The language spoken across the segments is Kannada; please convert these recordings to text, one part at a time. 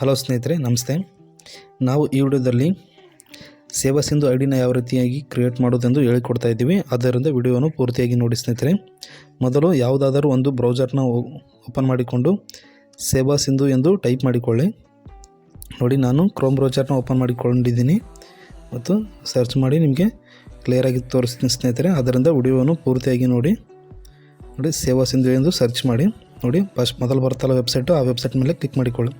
ಹಲೋ ಸ್ನೇಹಿತರೆ, ನಮಸ್ತೆ. ನಾವು ಈ ವಿಡಿಯೋದಲ್ಲಿ ಸೇವಾ ಸಿಂಧು ಐ ಡಿನ ಯಾವ ರೀತಿಯಾಗಿ ಕ್ರಿಯೇಟ್ ಮಾಡೋದೆಂದು ಹೇಳಿಕೊಡ್ತಾ ಇದ್ದೀವಿ. ಅದರಿಂದ ವಿಡಿಯೋವನ್ನು ಪೂರ್ತಿಯಾಗಿ ನೋಡಿ ಸ್ನೇಹಿತರೆ. ಮೊದಲು ಯಾವುದಾದರೂ ಒಂದು ಬ್ರೌಸರ್ನ ಓಪನ್ ಮಾಡಿಕೊಂಡು ಸೇವಾ ಸಿಂಧು ಎಂದು ಟೈಪ್ ಮಾಡಿಕೊಳ್ಳಿ. ನೋಡಿ, ನಾನು ಕ್ರೋಮ್ ಬ್ರೌಸರ್ನ ಓಪನ್ ಮಾಡಿಕೊಂಡಿದ್ದೀನಿ. ಮತ್ತು ಸರ್ಚ್ ಮಾಡಿ ನಿಮಗೆ ಕ್ಲಿಯರಾಗಿ ತೋರಿಸ್ತೀನಿ ಸ್ನೇಹಿತರೆ. ಅದರಿಂದ ವಿಡಿಯೋವನ್ನು ಪೂರ್ತಿಯಾಗಿ ನೋಡಿ. ನೋಡಿ, ಸೇವಾ ಸಿಂಧು ಎಂದು ಸರ್ಚ್ ಮಾಡಿ. ನೋಡಿ, ಫಸ್ಟ್ ಮೊದಲು ಬರ್ತಲ್ಲ ವೆಬ್ಸೈಟು ಆ ವೆಬ್ಸೈಟ್ ಮೇಲೆ ಕ್ಲಿಕ್ ಮಾಡಿಕೊಳ್ಳಿ.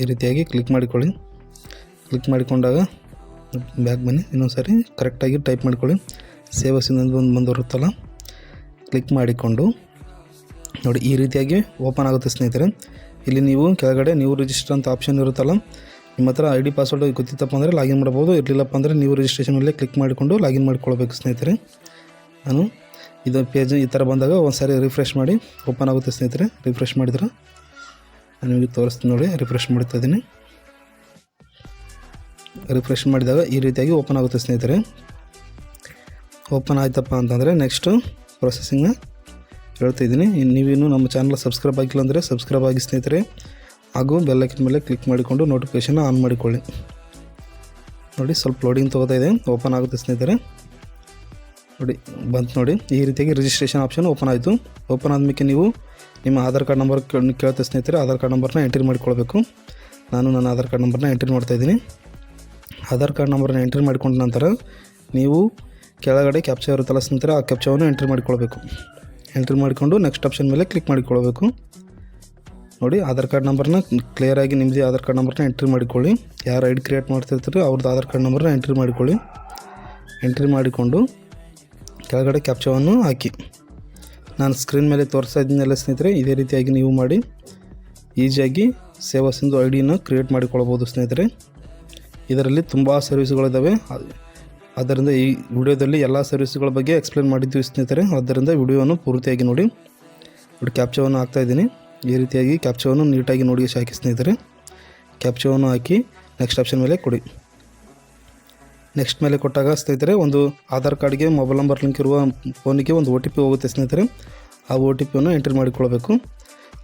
ಈ ರೀತಿಯಾಗಿ ಕ್ಲಿಕ್ ಮಾಡಿಕೊಳ್ಳಿ. ಕ್ಲಿಕ್ ಮಾಡಿಕೊಂಡಾಗ ಬ್ಯಾಕ್ ಬನ್ನಿ. ಇನ್ನೊಂದು ಸಾರಿ ಕರೆಕ್ಟಾಗಿ ಟೈಪ್ ಮಾಡಿಕೊಳ್ಳಿ. ಸೇವ್ ಸಿಂಧು ಒಂದು ಬಂದು ಬರುತ್ತಲ್ಲ ಕ್ಲಿಕ್ ಮಾಡಿಕೊಂಡು. ನೋಡಿ, ಈ ರೀತಿಯಾಗಿ ಓಪನ್ ಆಗುತ್ತೆ ಸ್ನೇಹಿತರೆ. ಇಲ್ಲಿ ನೀವು ಕೆಳಗಡೆ ನೀವು ರಿಜಿಸ್ಟರ್ ಅಂತ ಆಪ್ಷನ್ ಇರುತ್ತಲ್ಲ, ನಿಮ್ಮ ಹತ್ರ ಐ ಡಿ ಪಾಸ್ವರ್ಡ್ ಗೊತ್ತಿತ್ತಪ್ಪ ಅಂದರೆ ಲಾಗಿನ್ ಮಾಡ್ಬೋದು. ಇರಲಿಲ್ಲಪ್ಪ ಅಂದರೆ ನೀವು ರಿಜಿಸ್ಟ್ರೇಷನ್ ಮೇಲೆ ಕ್ಲಿಕ್ ಮಾಡಿಕೊಂಡು ಲಾಗಿನ್ ಮಾಡ್ಕೊಳ್ಬೇಕು ಸ್ನೇಹಿತರೆ. ನಾನು ಇದು ಪೇಜ್ ಈ ಥರ ಬಂದಾಗ ಒಂದು ಸಾರಿ ರಿಫ್ರೆಶ್ ಮಾಡಿ ಓಪನ್ ಆಗುತ್ತೆ ಸ್ನೇಹಿತರೆ. ರಿಫ್ರೆಶ್ ಮಾಡಿದ್ರೆ ನಾನು ನಿಮಗೆ ತೋರಿಸ್ತೀನಿ ನೋಡಿ ರಿಫ್ರೆಶ್ ಮಾಡ್ತಾ ಇದ್ದೀನಿ. ರಿಫ್ರೆಶ್ ಮಾಡಿದಾಗ ಈ ರೀತಿಯಾಗಿ ಓಪನ್ ಆಗುತ್ತೆ ಸ್ನೇಹಿತರೆ. ಓಪನ್ ಆಯ್ತಪ್ಪ ಅಂತಂದರೆ ನೆಕ್ಸ್ಟು ಪ್ರೊಸೆಸಿಂಗ್ನ ಹೇಳ್ತಿದ್ದೀನಿ ನೀವಿನ್ನು ನಮ್ಮ ಚಾನಲ್ ಸಬ್ಸ್ಕ್ರೈಬ್ ಆಗಿಲ್ಲ ಅಂದರೆ ಸಬ್ಸ್ಕ್ರೈಬ್ ಆಗಿ ಸ್ನೇಹಿತರೆ. ಹಾಗೂ ಬೆಲ್ಲೈಕನ್ ಮೇಲೆ ಕ್ಲಿಕ್ ಮಾಡಿಕೊಂಡು ನೋಟಿಫಿಕೇಷನ್ ಆನ್ ಮಾಡಿಕೊಳ್ಳಿ. ನೋಡಿ, ಸ್ವಲ್ಪ ಲೋಡಿಂಗ್ ತೊಗೋತಾ ಇದೆ. ಓಪನ್ ಆಗುತ್ತೆ ಸ್ನೇಹಿತರೆ. ನೋಡಿ, ಬಂತು ನೋಡಿ. ಈ ರೀತಿಯಾಗಿ ರಿಜಿಸ್ಟ್ರೇಷನ್ ಆಪ್ಷನ್ ಓಪನ್ ಆಯಿತು. ಓಪನ್ ಆದಮೇಲೆ ನೀವು ನಿಮ್ಮ ಆಧಾರ್ ಕಾರ್ಡ್ ನಂಬರ್ ಕೇಳುತ್ತೆ ಸ್ನೇಹಿತರೆ, ಆಧಾರ್ ಕಾರ್ಡ್ ನಂಬರ್ನ ಎಂಟ್ರಿ ಮಾಡಿಕೊಳ್ಬೇಕು. ನಾನು ನನ್ನ ಆಧಾರ್ ಕಾರ್ಡ್ ನಂಬರ್ನ ಎಂಟ್ರಿ ಮಾಡ್ತಾಯಿದ್ದೀನಿ ಆಧಾರ್ ಕಾರ್ಡ್ ನಂಬರ್ನ ಎಂಟ್ರಿ ಮಾಡಿಕೊಂಡ ನಂತರ ನೀವು ಕೆಳಗಡೆ ಕ್ಯಾಪ್ಚಾ ಇರುತ್ತಲ್ಲ ಸ್ನೇಹಿತರೆ, ಆ ಕ್ಯಾಪ್ಚಾವನ್ನು ಎಂಟ್ರಿ ಮಾಡಿಕೊಳ್ಬೇಕು. ಎಂಟ್ರಿ ಮಾಡಿಕೊಂಡು ನೆಕ್ಸ್ಟ್ ಆಪ್ಷನ್ ಮೇಲೆ ಕ್ಲಿಕ್ ಮಾಡಿಕೊಳ್ಬೇಕು. ನೋಡಿ, ಆಧಾರ್ ಕಾರ್ಡ್ ನಂಬರ್ನ ಕ್ಲಿಯರಾಗಿ ನಿಮ್ಮದೇ ಆಧಾರ್ ಕಾರ್ಡ್ ನಂಬರ್ನ ಎಂಟ್ರಿ ಮಾಡಿಕೊಳ್ಳಿ. ಯಾರು ಐಡಿ ಕ್ರಿಯೇಟ್ ಮಾಡ್ತಿರ್ತೀರೋ ಅವ್ರದ್ದು ಆಧಾರ್ ಕಾರ್ಡ್ ನಂಬರ್ನ ಎಂಟ್ರಿ ಮಾಡಿಕೊಳ್ಳಿ. ಎಂಟ್ರಿ ಮಾಡಿಕೊಂಡು ಕೆಳಗಡೆ ಕ್ಯಾಪ್ಚವನ್ನು ಹಾಕಿ. ನಾನು ಸ್ಕ್ರೀನ್ ಮೇಲೆ ತೋರಿಸ್ತಾ ಇದ್ದೀನಲ್ಲ ಸ್ನೇಹಿತರೆ, ಇದೇ ರೀತಿಯಾಗಿ ನೀವು ಮಾಡಿ. ಈಸಿಯಾಗಿ ಸೇವಾ ಸಿಂಧು ಐ ಡಿನ ಕ್ರಿಯೇಟ್ ಮಾಡಿಕೊಳ್ಬೋದು ಸ್ನೇಹಿತರೆ. ಇದರಲ್ಲಿ ತುಂಬ ಸರ್ವಿಸ್ಗಳಿದ್ದಾವೆ ಅದರಿಂದ ಈ ವಿಡಿಯೋದಲ್ಲಿ ಎಲ್ಲ ಸರ್ವಿಸ್ಗಳ ಬಗ್ಗೆ ಎಕ್ಸ್ಪ್ಲೇನ್ ಮಾಡಿದ್ದೀವಿ ಸ್ನೇಹಿತರೆ. ಆದ್ದರಿಂದ ವಿಡಿಯೋವನ್ನು ಪೂರ್ತಿಯಾಗಿ ನೋಡಿ. ನೋಡಿ ಕ್ಯಾಪ್ಚವನ್ನು ಹಾಕ್ತಾ ಇದ್ದೀನಿ. ಈ ರೀತಿಯಾಗಿ ಕ್ಯಾಪ್ಚವನ್ನು ನೀಟಾಗಿ ನೋಡಿ ಹಾಕಿ ಸ್ನೇಹಿತರೆ. ಕ್ಯಾಪ್ಚವನ್ನು ಹಾಕಿ ನೆಕ್ಸ್ಟ್ ಆಪ್ಷನ್ ಮೇಲೆ ಕೊಡಿ. ನೆಕ್ಸ್ಟ್ ಮೇಲೆ ಕೊಟ್ಟಾಗ ಸ್ನೇಹಿತರೆ, ಒಂದು ಆಧಾರ್ ಕಾರ್ಡ್ಗೆ ಮೊಬೈಲ್ ನಂಬರ್ ಲಿಂಕ್ ಇರುವ ಫೋನಿಗೆ ಒಂದು ಒ ಟಿ ಪಿ ಹೋಗುತ್ತೆ ಸ್ನೇಹಿತರೆ. ಆ ಒ ಟಿ ಪಿಯನ್ನು ಎಂಟ್ರಿ ಮಾಡಿಕೊಳ್ಬೇಕು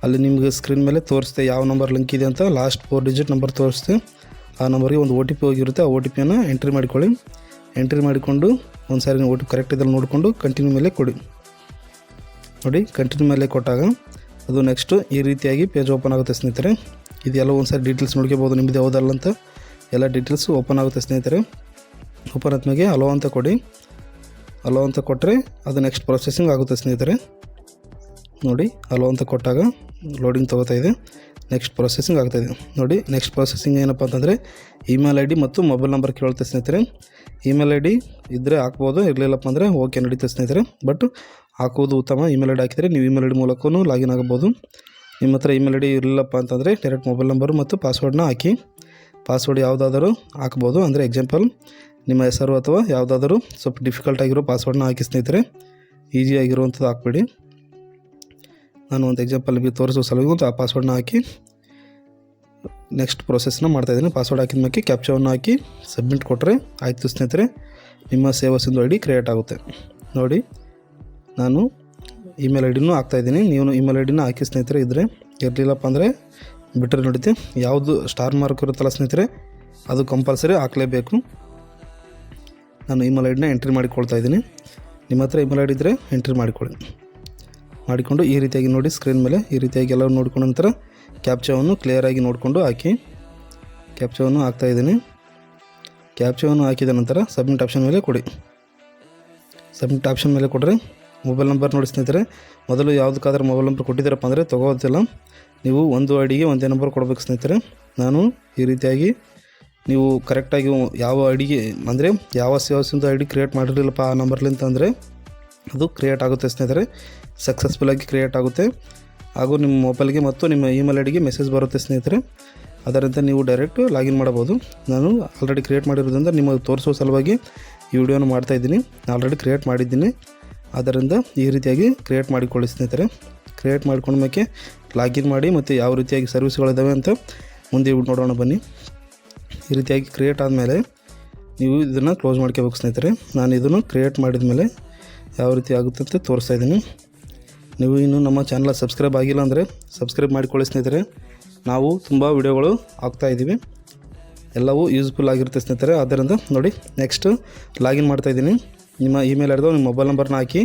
ಅಲ್ಲಿ ನಿಮಗೆ ಸ್ಕ್ರೀನ್ ಮೇಲೆ ತೋರಿಸ್ತೆ ಯಾವ ನಂಬರ್ ಲಿಂಕ್ ಇದೆ ಅಂತ ಲಾಸ್ಟ್ ಫೋರ್ ಡಿಜಿಟ್ ನಂಬರ್ ತೋರಿಸ್ತೆ. ಆ ನಂಬರ್ಗೆ ಒಂದು ಒ ಟಿ ಪಿ ಹೋಗಿರುತ್ತೆ, ಆ ಒ ಟಿ ಪಿಯನ್ನು ಎಂಟ್ರಿ ಮಾಡಿಕೊಳ್ಳಿ. ಎಂಟ್ರಿ ಮಾಡಿಕೊಂಡು ಒಂದು ಸಾರಿ ಒ ಟಿ ಕರೆಕ್ಟ್ ಇದ್ರಲ್ಲಿ ನೋಡಿಕೊಂಡು ಕಂಟಿನ್ಯೂ ಮೇಲೆ ಕೊಡಿ. ನೋಡಿ ಕಂಟಿನ್ಯೂ ಮೇಲೆ ಕೊಟ್ಟಾಗ ಅದು ನೆಕ್ಸ್ಟು ಈ ರೀತಿಯಾಗಿ ಪೇಜ್ ಓಪನ್ ಆಗುತ್ತೆ ಸ್ನೇಹಿತರೆ. ಇದೆಲ್ಲ ಒಂದು ಸಾರಿ ಡೀಟೇಲ್ಸ್ ನೋಡ್ಕೋಬೋದು ನಿಮ್ಮದು ಯಾವುದಲ್ಲ ಅಂತ. ಎಲ್ಲ ಡೀಟೇಲ್ಸ್ ಓಪನ್ ಆಗುತ್ತೆ ಸ್ನೇಹಿತರೆ. ಆದ್ಮೇಲೆ ಅಲೋ ಅಂತ ಕೊಡಿ. ಅಲೋ ಅಂತ ಕೊಟ್ಟರೆ ಅದು ನೆಕ್ಸ್ಟ್ ಪ್ರೊಸೆಸಿಂಗ್ ಆಗುತ್ತೆ ಸ್ನೇಹಿತರೆ. ನೋಡಿ, ಅಲೋ ಅಂತ ಕೊಟ್ಟಾಗ ಲೋಡಿಂಗ್ ತೊಗೋತಾ ಇದೆ. ನೆಕ್ಸ್ಟ್ ಪ್ರೊಸೆಸಿಂಗ್ ಆಗ್ತಾಯಿದೆ ನೋಡಿ ನೆಕ್ಸ್ಟ್ ಪ್ರೊಸೆಸಿಂಗ್ ಏನಪ್ಪ ಅಂತಂದರೆ ಇಮೇಲ್ ಐ ಡಿ ಮತ್ತು ಮೊಬೈಲ್ ನಂಬರ್ ಕೇಳುತ್ತೆ ಸ್ನೇಹಿತರೆ. ಇಮೇಲ್ ಐ ಡಿ ಇದ್ದರೆ ಹಾಕ್ಬೋದು, ಇರಲಿಲ್ಲಪ್ಪ ಅಂದರೆ ಓಕೆ ನಡೀತದೆ ಸ್ನೇಹಿತರೆ. ಬಟ್ ಹಾಕೋದು ಉತ್ತಮ. ಇಮೇಲ್ ಐ ಡಿ ಹಾಕಿದರೆ ನೀವು ಇಮೇಲ್ ಐ ಡಿ ಮೂಲಕವೂ ಲಾಗಿನ್ ಆಗ್ಬೋದು ನಿಮ್ಮ ಹತ್ರ ಇಮೇಲ್ ಐ ಡಿ ಇರಲಿಲ್ಲಪ್ಪ ಅಂತಂದರೆ ಡೈರೆಕ್ಟ್ ಮೊಬೈಲ್ ನಂಬರು ಮತ್ತು ಪಾಸ್ವರ್ಡ್ನ ಹಾಕಿ ಪಾಸ್ವರ್ಡ್ ಯಾವುದಾದರೂ ಹಾಕ್ಬೋದು. ಅಂದರೆ ಎಕ್ಸಾಂಪಲ್ ನಿಮ್ಮ ಹೆಸರು ಅಥವಾ ಯಾವುದಾದರೂ ಸ್ವಲ್ಪ ಡಿಫಿಕಲ್ಟ್ ಆಗಿರೋ ಪಾಸ್ವರ್ಡ್ನ ಹಾಕಿ ಸ್ನೇಹಿತರೆ ಈಸಿ ಆಗಿರುವಂಥದ್ದು ಹಾಕ್ಬೇಡಿ. ನಾನು ಒಂದು ಎಕ್ಸಾಂಪಲ್ ಬಿ ತೋರಿಸೋ ಸಲುವಾಗಿ ಆ ಪಾಸ್ವರ್ಡ್ನ ಹಾಕಿ ನೆಕ್ಸ್ಟ್ ಪ್ರೊಸೆಸ್ನ ಮಾಡ್ತಾಯಿದ್ದೀನಿ ಪಾಸ್ವರ್ಡ್ ಹಾಕಿದ ಮೇಲೆ ಕ್ಯಾಪ್ಚಾವನ್ನು ಹಾಕಿ ಸಬ್ಮಿಟ್ ಕೊಟ್ಟರೆ ಆಯಿತು ಸ್ನೇಹಿತರೆ, ನಿಮ್ಮ ಸೇವಾ ಸಿಂಧು ಐ ಡಿ ಕ್ರಿಯೇಟ್ ಆಗುತ್ತೆ. ನೋಡಿ, ನಾನು ಇಮೇಲ್ ಐ ಡಿನೂ ಹಾಕ್ತಾಯಿದ್ದೀನಿ ನೀವು ಇಮೇಲ್ ಐ ಡಿನ ಹಾಕಿ ಸ್ನೇಹಿತರೆ ಇದ್ದರೆ ಇರಲಿಲ್ಲಪ್ಪ ಅಂದರೆ ಬಿಟ್ಟರೆ ನಡೀತೆ ಯಾವುದು ಸ್ಟಾರ್ ಮಾರ್ಕ್ ಇರುತ್ತಲ್ಲ ಸ್ನೇಹಿತರೆ, ಅದು ಕಂಪಲ್ಸರಿ ಹಾಕಲೇಬೇಕು. ನಾನು ಇಮೇಲ್ ಐ ಡಿನ ಎಂಟ್ರಿ ಮಾಡಿಕೊಳ್ತಾ ಇದ್ದೀನಿ. ನಿಮ್ಮ ಹತ್ರ ಇಮೇಲ್ ಐ ಡಿ ಇದ್ದರೆ ಎಂಟ್ರಿ ಮಾಡಿಕೊಳ್ಳಿ. ಮಾಡಿಕೊಂಡು ಈ ರೀತಿಯಾಗಿ ನೋಡಿ ಸ್ಕ್ರೀನ್ ಮೇಲೆ, ಈ ರೀತಿಯಾಗಿ ಎಲ್ಲ ನೋಡಿಕೊಂಡ ನಂತರ ಕ್ಯಾಪ್ಚವನ್ನು ಕ್ಲಿಯರಾಗಿ ನೋಡಿಕೊಂಡು ಹಾಕಿ. ಕ್ಯಾಪ್ಚವನ್ನು ಹಾಕ್ತಾ ಇದ್ದೀನಿ. ಕ್ಯಾಪ್ಚವನ್ನು ಹಾಕಿದ ನಂತರ ಸಬ್ಮಿಟ್ ಆಪ್ಷನ್ ಮೇಲೆ ಕೊಡಿ. ಸಬ್ಮಿಟ್ ಆಪ್ಷನ್ ಮೇಲೆ ಕೊಡ್ರಿ. ಮೊಬೈಲ್ ನಂಬರ್ ನೋಡಿ ಸ್ನೇಹಿತರೆ, ಮೊದಲು ಯಾವುದಕ್ಕಾದ್ರೂ ಮೊಬೈಲ್ ನಂಬರ್ ಕೊಟ್ಟಿದ್ದೀರಪ್ಪ ಅಂದರೆ ತೊಗೋದಿಲ್ಲ ನೀವು ಒಂದು ಐಡಿಗೆ ಒಂದೇ ನಂಬರ್ ಕೊಡಬೇಕು ಸ್ನೇಹಿತರೆ. ನಾನು ಈ ರೀತಿಯಾಗಿ ನೀವು ಕರೆಕ್ಟಾಗಿ ಯಾವ ಐಡಿಗೆ ಅಂದರೆ ಯಾವ ಸೇವಸಿಂದ ಐ ಡಿ ಕ್ರಿಯೇಟ್ ಮಾಡಿರಲಿಲ್ಲಪ್ಪ ಆ ನಂಬರ್ಲಿಂತ ಅಂದರೆ ಅದು ಕ್ರಿಯೇಟ್ ಆಗುತ್ತೆ ಸ್ನೇಹಿತರೆ. ಸಕ್ಸಸ್ಫುಲ್ಲಾಗಿ ಕ್ರಿಯೇಟ್ ಆಗುತ್ತೆ. ಹಾಗೂ ನಿಮ್ಮ ಮೊಬೈಲ್ಗೆ ಮತ್ತು ನಿಮ್ಮ ಇಮೇಲ್ ಐ ಡಿಗೆ ಮೆಸೇಜ್ ಬರುತ್ತೆ ಸ್ನೇಹಿತರೆ. ಅದರಿಂದ ನೀವು ಡೈರೆಕ್ಟ್ ಲಾಗಿನ್ ಮಾಡಬಹುದು. ನಾನು ಆಲ್ರೆಡಿ ಕ್ರಿಯೇಟ್ ಮಾಡಿರೋದ್ರಿಂದ ನಿಮಗೆ ತೋರಿಸೋ ಸಲುವಾಗಿ ಈ ವಿಡಿಯೋನ ಮಾಡ್ತಾ ಇದ್ದೀನಿ. ಆಲ್ರೆಡಿ ಕ್ರಿಯೇಟ್ ಮಾಡಿದ್ದೀನಿ. ಆದ್ದರಿಂದ ಈ ರೀತಿಯಾಗಿ ಕ್ರಿಯೇಟ್ ಮಾಡಿಕೊಳ್ಳಿ ಸ್ನೇಹಿತರೆ. ಕ್ರಿಯೇಟ್ ಮಾಡ್ಕೊಂಡ್ಮೇಲೆ ಲಾಗಿನ್ ಮಾಡಿ ಮತ್ತು ಯಾವ ರೀತಿಯಾಗಿ ಸರ್ವಿಸ್ಗಳಿದ್ದಾವೆ ಅಂತ ಮುಂದೆ ನೋಡೋಣ ಬನ್ನಿ. ಈ ರೀತಿಯಾಗಿ ಕ್ರಿಯೇಟ್ ಆದಮೇಲೆ ನೀವು ಇದನ್ನು ಕ್ಲೋಸ್ ಮಾಡ್ಕೋಬೇಕು ಸ್ನೇಹಿತರೆ. ನಾನು ಇದನ್ನು ಕ್ರಿಯೇಟ್ ಮಾಡಿದ ಮೇಲೆ ಯಾವ ರೀತಿ ಆಗುತ್ತೆ ಅಂತ ತೋರಿಸ್ತಾ ಇದ್ದೀನಿ. ನೀವು ಇನ್ನೂ ನಮ್ಮ ಚಾನಲ್ ಸಬ್ಸ್ಕ್ರೈಬ್ ಆಗಿಲ್ಲ ಅಂದರೆ ಸಬ್ಸ್ಕ್ರೈಬ್ ಮಾಡಿಕೊಳ್ಳಿ ಸ್ನೇಹಿತರೆ. ನಾವು ತುಂಬ ವಿಡಿಯೋಗಳು ಇದ್ದೀವಿ. ಎಲ್ಲವೂ ಯೂಸ್ಫುಲ್ ಆಗಿರುತ್ತೆ ಸ್ನೇಹಿತರೆ. ಆದ್ದರಿಂದ ನೋಡಿ ನೆಕ್ಸ್ಟ್ ಲಾಗಿನ್ ಮಾಡ್ತಾಯಿದ್ದೀನಿ ನಿಮ್ಮ ಇಮೇಲ್ ಹಿಡಿದು ನಿಮ್ಮ ಮೊಬೈಲ್ ನಂಬರ್ನ ಹಾಕಿ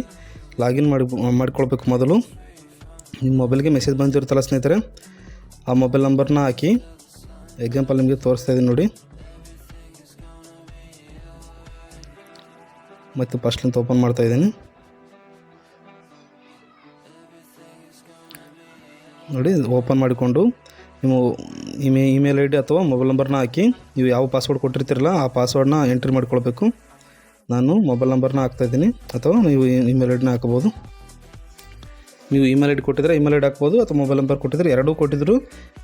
ಲಾಗಿನ್ ಮಾಡಿ, ಮಾಡ್ಕೊಳ್ಬೇಕು ಮೊದಲು. ನಿಮ್ಮ ಮೊಬೈಲ್ಗೆ ಮೆಸೇಜ್ ಬಂದಿರುತ್ತಲ್ಲ ಸ್ನೇಹಿತರೆ, ಆ ಮೊಬೈಲ್ ನಂಬರ್ನ ಹಾಕಿ ಎಕ್ಸಾಂಪಲ್ ನಿಮಗೆ ತೋರಿಸ್ತಾ ಇದ್ದೀನಿ ನೋಡಿ. ಮತ್ತು ಫಸ್ಟ್ಲಿಂತ ಓಪನ್ ಮಾಡ್ತಾ ಇದ್ದೀನಿ ನೋಡಿ ಓಪನ್ ಮಾಡಿಕೊಂಡು ನೀವು ಇಮೇ ಇಮೇಲ್ ಐ ಡಿ ಅಥವಾ ಮೊಬೈಲ್ ನಂಬರ್ನ ಹಾಕಿ, ನೀವು ಯಾವ ಪಾಸ್ವರ್ಡ್ ಕೊಟ್ಟಿರ್ತೀರಲ್ಲ ಆ ಪಾಸ್ವರ್ಡ್ನ ಎಂಟ್ರಿ ಮಾಡ್ಕೊಳ್ಬೇಕು. ನಾನು ಮೊಬೈಲ್ ನಂಬರ್ನ ಹಾಕ್ತಾಯಿದ್ದೀನಿ ಅಥವಾ ನೀವು ಇಮೇಲ್ ಐ ಡಿನ ಹಾಕ್ಬೋದು ನೀವು ಇಮೇಲ್ ಐ ಡಿ ಕೊಟ್ಟಿದ್ರೆ ಇಮೇಲ್ ಐ ಡಿ ಹಾಕ್ಬೋದು ಅಥವಾ ಮೊಬೈಲ್ ನಂಬರ್ ಕೊಟ್ಟಿದ್ರೆ ಎರಡೂ ಕೊಟ್ಟಿದ್ರು,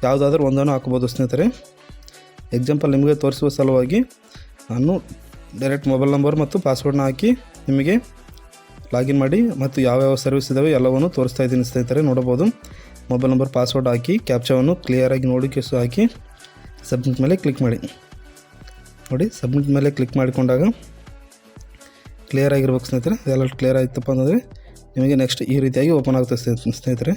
ಯಾವುದಾದ್ರೂ ಒಂದನ್ನು ಹಾಕ್ಬೋದು ಸ್ನೇಹಿತರೆ. ಎಕ್ಸಾಂಪಲ್ ನಿಮಗೆ ತೋರಿಸುವ ಸಲುವಾಗಿ ನಾನು ಡೈರೆಕ್ಟ್ ಮೊಬೈಲ್ ನಂಬರ್ ಮತ್ತು ಪಾಸ್ವರ್ಡ್ನ ಹಾಕಿ ನಿಮಗೆ ಲಾಗಿನ್ ಮಾಡಿ ಮತ್ತು ಯಾವ್ಯಾವ ಸರ್ವಿಸ್ ಇದ್ದಾವೆ ಎಲ್ಲವನ್ನು ತೋರಿಸ್ತಾ ಇದ್ದೀನಿ ಸ್ನೇಹಿತರೆ, ನೋಡಬಹುದು. ಮೊಬೈಲ್ ನಂಬರ್ ಪಾಸ್ವರ್ಡ್ ಹಾಕಿ ಕ್ಯಾಪ್ಚಾವನ್ನು ಕ್ಲಿಯರಾಗಿ ನೋಡಿ ಕೆಸು ಹಾಕಿ ಸಬ್ಮಿಟ್ ಮೇಲೆ ಕ್ಲಿಕ್ ಮಾಡಿ. ನೋಡಿ ಸಬ್ಮಿಟ್ ಮೇಲೆ ಕ್ಲಿಕ್ ಮಾಡಿಕೊಂಡಾಗ ಕ್ಲಿಯರ್ ಆಗಿರ್ಬೇಕು ಸ್ನೇಹಿತರೆ. ಎಲ್ಲ ಕ್ಲಿಯರ್ ಆಯಿತಪ್ಪ ಅಂತಂದರೆ ನಿಮಗೆ ನೆಕ್ಸ್ಟ್ ಈ ರೀತಿಯಾಗಿ ಓಪನ್ ಆಗುತ್ತೆ ಸ್ನೇಹಿತ- ಸ್ನೇಹಿತರೆ.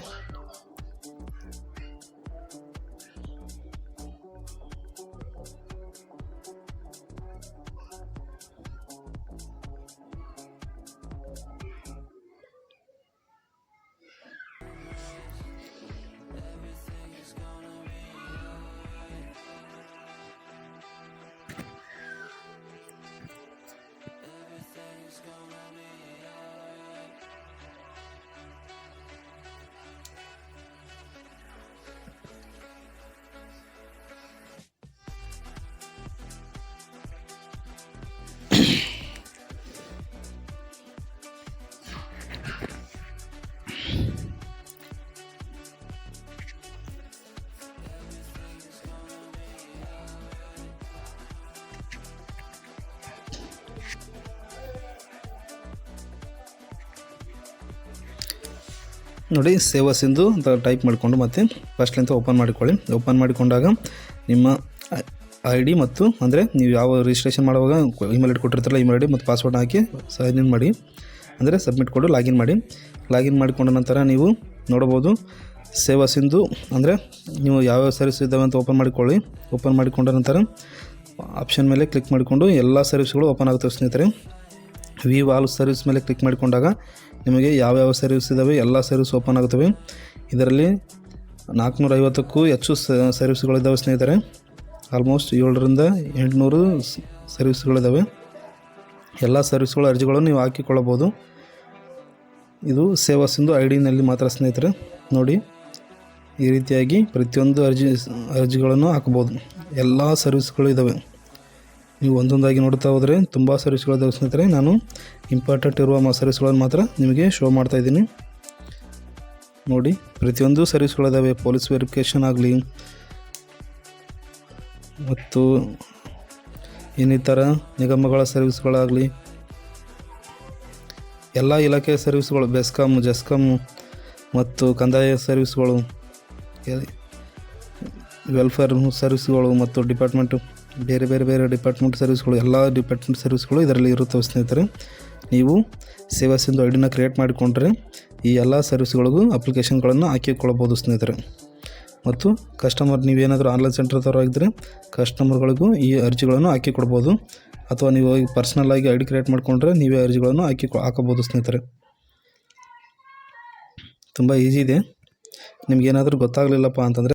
ನೋಡಿ, ಸೇವಾ ಸಿಂಧು ಅಂತ ಟೈಪ್ ಮಾಡಿಕೊಂಡು ಮತ್ತೆ ಫಸ್ಟ್ಲಿಂತ ಓಪನ್ ಮಾಡಿಕೊಳ್ಳಿ. ಓಪನ್ ಮಾಡಿಕೊಂಡಾಗ ನಿಮ್ಮ ಐ ಡಿ ಮತ್ತು ಅಂದರೆ ನೀವು ಯಾವ ರಿಜಿಸ್ಟ್ರೇಷನ್ ಮಾಡುವಾಗ ಇಮೇಲ್ ಐಡಿ ಕೊಟ್ಟಿರ್ತಾರಲ್ಲ ಇಮೇಲ್ ಐ ಡಿ ಮತ್ತು ಪಾಸ್ವರ್ಡ್ ಹಾಕಿ ಸೈನ್ ಇನ್ ಮಾಡಿ. ಅಂದರೆ ಸಬ್ಮಿಟ್ ಕೊಡು ಲಾಗಿನ್ ಮಾಡಿ. ಲಾಗಿನ್ ಮಾಡಿಕೊಂಡ ನಂತರ ನೀವು ನೋಡ್ಬೋದು ಸೇವಾ ಸಿಂಧು ಅಂದರೆ ನೀವು ಯಾವ್ಯಾವ ಸರ್ವಿಸ್ ಇದ್ದಾವೆ ಅಂತ ಓಪನ್ ಮಾಡಿಕೊಳ್ಳಿ. ಓಪನ್ ಮಾಡಿಕೊಂಡ ನಂತರ ಆಪ್ಷನ್ ಮೇಲೆ ಕ್ಲಿಕ್ ಮಾಡಿಕೊಂಡು ಎಲ್ಲ ಸರ್ವಿಸ್ಗಳು ಓಪನ್ ಆಗುತ್ತೆ ಸ್ನೇಹಿತರೆ. ವಿ ವಾಲ್ ಸರ್ವಿಸ್ ಮೇಲೆ ಕ್ಲಿಕ್ ಮಾಡಿಕೊಂಡಾಗ ನಿಮಗೆ ಯಾವ್ಯಾವ ಸರ್ವಿಸ್ ಇದ್ದಾವೆ ಎಲ್ಲ ಸರ್ವಿಸ್ ಓಪನ್ ಆಗ್ತವೆ ಇದರಲ್ಲಿ ನಾಲ್ಕುನೂರ ಐವತ್ತಕ್ಕೂ ಹೆಚ್ಚು ಸರ್ವಿಸ್ಗಳಿದ್ದಾವೆ ಸ್ನೇಹಿತರೆ. ಆಲ್ಮೋಸ್ಟ್ ಏಳರಿಂದ ಎಂಟುನೂರು ಸರ್ವಿಸ್ಗಳಿದ್ದಾವೆ ಎಲ್ಲ ಸರ್ವಿಸ್ಗಳ ಅರ್ಜಿಗಳನ್ನು ನೀವು ಹಾಕಿಕೊಳ್ಳಬಹುದು. ಇದು ಸೇವಾ ಸಿಂಧು ಐ ಡಿನಲ್ಲಿ ಮಾತ್ರ ಸ್ನೇಹಿತರೆ. ನೋಡಿ, ಈ ರೀತಿಯಾಗಿ ಪ್ರತಿಯೊಂದು ಅರ್ಜಿ, ಅರ್ಜಿಗಳನ್ನು ಹಾಕ್ಬೋದು ಎಲ್ಲ ಸರ್ವಿಸ್ಗಳು ಇದ್ದಾವೆ ನೀವು ಒಂದೊಂದಾಗಿ ನೋಡ್ತಾ ಹೋದರೆ ತುಂಬ ಸರ್ವಿಸ್ಗಳಿದ್ದಾವೆ ಸ್ನೇಹಿತರೆ ನಾನು ಇಂಪಾರ್ಟೆಂಟ್ ಇರುವ ಸರ್ವಿಸ್ಗಳನ್ನು ಮಾತ್ರ ನಿಮಗೆ ಶೋ ಮಾಡ್ತಾ ಇದ್ದೀನಿ. ನೋಡಿ, ಪ್ರತಿಯೊಂದು ಸರ್ವಿಸ್ಗಳಿದ್ದಾವೆ ಪೊಲೀಸ್ ವೆರಿಫಿಕೇಷನ್ ಆಗಲಿ, ಮತ್ತು ಇನ್ನಿತರ ನಿಗಮಗಳ ಸರ್ವಿಸ್ಗಳಾಗಲಿ ಎಲ್ಲ ಇಲಾಖೆಯ ಸರ್ವಿಸ್ಗಳು ಬೆಸ್ಕಾಮ್ ಜೆಸ್ಕಾಮ್ ಮತ್ತು ಕಂದಾಯ ಸರ್ವಿಸ್ಗಳು ವೆಲ್ಫೇರ್ ಸರ್ವಿಸ್ಗಳು ಮತ್ತು ಡಿಪಾರ್ಟ್ಮೆಂಟ್ ಬೇರೆ ಬೇರೆ ಬೇರೆ ಡಿಪಾರ್ಟ್ಮೆಂಟ್ ಸರ್ವಿಸ್ಗಳು ಎಲ್ಲ ಡಿಪಾರ್ಟ್ಮೆಂಟ್ ಸರ್ವಿಸ್ಗಳು ಇದರಲ್ಲಿ ಇರುತ್ತವೆ ಸ್ನೇಹಿತರೆ. ನೀವು ಸೇವಾ ಸಿಂಧು ಐ ಡಿನ ಕ್ರಿಯೇಟ್ ಮಾಡಿಕೊಂಡ್ರೆ ಈ ಎಲ್ಲ ಸರ್ವಿಸ್ಗಳಿಗೂ ಅಪ್ಲಿಕೇಶನ್ಗಳನ್ನು ಹಾಕಿಕೊಳ್ಳಬಹುದು ಸ್ನೇಹಿತರೆ. ಮತ್ತು ಕಸ್ಟಮರ್ ನೀವೇನಾದರೂ ಆನ್ಲೈನ್ ಸೆಂಟರ್ ಥರ ಕಸ್ಟಮರ್ಗಳಿಗೂ ಈ ಅರ್ಜಿಗಳನ್ನು ಹಾಕಿಕೊಡ್ಬೋದು. ಅಥವಾ ನೀವು ಪರ್ಸ್ನಲ್ ಆಗಿ ಐ ಡಿ ಕ್ರಿಯೇಟ್ ಮಾಡಿಕೊಂಡ್ರೆ ನೀವೇ ಅರ್ಜಿಗಳನ್ನು ಹಾಕಿ ಹಾಕಬೋದು ಸ್ನೇಹಿತರೆ. ತುಂಬ ಈಸಿ ಇದೆ. ನಿಮಗೇನಾದರೂ ಗೊತ್ತಾಗಲಿಲ್ಲಪ್ಪ ಅಂತಂದರೆ